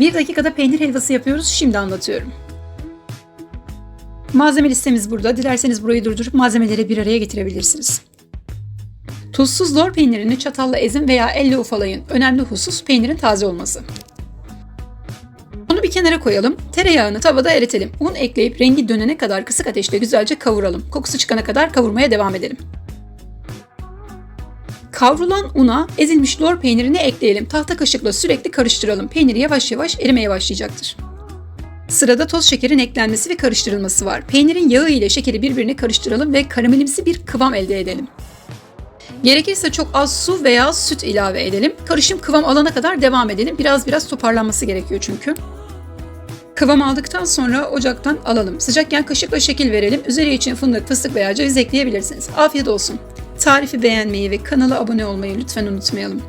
Bir dakikada peynir helvası yapıyoruz. Şimdi anlatıyorum. Malzeme listemiz burada. Dilerseniz burayı durdurup malzemeleri bir araya getirebilirsiniz. Tuzsuz lor peynirini çatalla ezin veya elle ufalayın. Önemli husus peynirin taze olması. Onu bir kenara koyalım. Tereyağını tavada eritelim. Un ekleyip rengi dönene kadar kısık ateşte güzelce kavuralım. Kokusu çıkana kadar kavurmaya devam edelim. Kavrulan una ezilmiş lor peynirini ekleyelim. Tahta kaşıkla sürekli karıştıralım. Peynir yavaş yavaş erimeye başlayacaktır. Sırada toz şekerin eklenmesi ve karıştırılması var. Peynirin yağı ile şekeri birbirine karıştıralım ve karamelimsi bir kıvam elde edelim. Gerekirse çok az su veya süt ilave edelim. Karışım kıvam alana kadar devam edelim. Biraz biraz toparlanması gerekiyor çünkü. Kıvam aldıktan sonra ocaktan alalım. Sıcakken kaşıkla şekil verelim. Üzeri için fındık, fıstık veya ceviz ekleyebilirsiniz. Afiyet olsun. Tarifi beğenmeyi ve kanala abone olmayı lütfen unutmayalım.